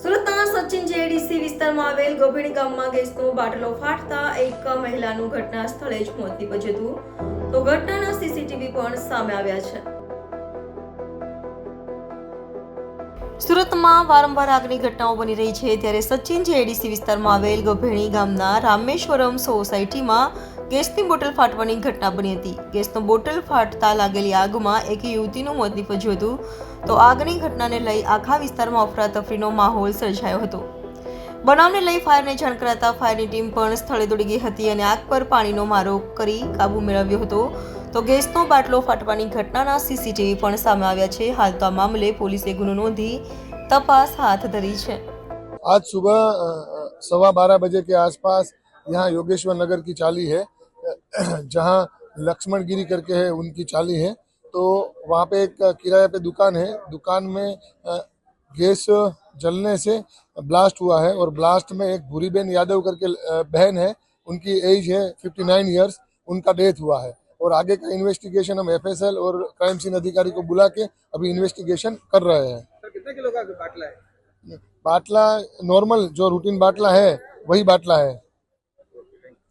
સુરતના સચિન જેડીસી વિસ્તારમાં આવેલ ગોભીણી ગામમાં ગેસનો બાટલો ફાટતા એક મહિલાનું ઘટના સ્થળે જ મોત નીપજ્યું હતું. તો ઘટનાના સીસીટીવી પણ સામે આવ્યા છે. સુરતમાં વારંવાર આગની ઘટનાઓ બની રહી છે. ત્યારે સચિન જેડીસી વિસ્તારમાં આવેલ ગભેણી ગામના રામેશ્વરમ સોસાયટીમાં ગેસની બોટલ ફાટવાની ઘટના બની હતી ગેસનો બોટલ ફાટતા લાગેલી આગમાં એક યુવતીનું મોત નીપજ્યું હતું તો આગની ઘટનાને લઈ આખા વિસ્તારમાં અફરાતફરીનો માહોલ સર્જાયો હતો બનાવને લઈ ફાયરને જાણ કરાતા ફાયરની ટીમ પણ સ્થળે દોડી ગઈ હતી અને આગ પર પાણીનો મારો કરી કાબુ મેળવ્યો હતો તો ગેસનો બાટલો ફાટવાની ઘટનાના સીસીટીવી પણ સામે આવ્યા છે હાલ તો આ મામલે પોલીસે ગુનો નોંધી તપાસ હાથ ધરી છે आज सुबह अ, अ, सवा बारह बजे के आसपास यहाँ योगेश्वर नगर की चाली है जहाँ लक्ष्मण गिरी करके है उनकी चाली है। तो वहाँ पे एक किराए पे दुकान है। दुकान में गैस जलने से ब्लास्ट हुआ है और ब्लास्ट में एक भूरी बहन यादव करके बहन है। उनकी एज है फिफ्टी नाइन ईयर्स उनका डेथ हुआ है। और आगे का इन्वेस्टिगेशन हम एफएसएल और क्राइम सीन अधिकारी को बुला के अभी इन्वेस्टिगेशन कर रहे हैं। सर कितने किलो का बाटला है? बाटला नॉर्मल जो रूटीन बाटला है वही बाटला है।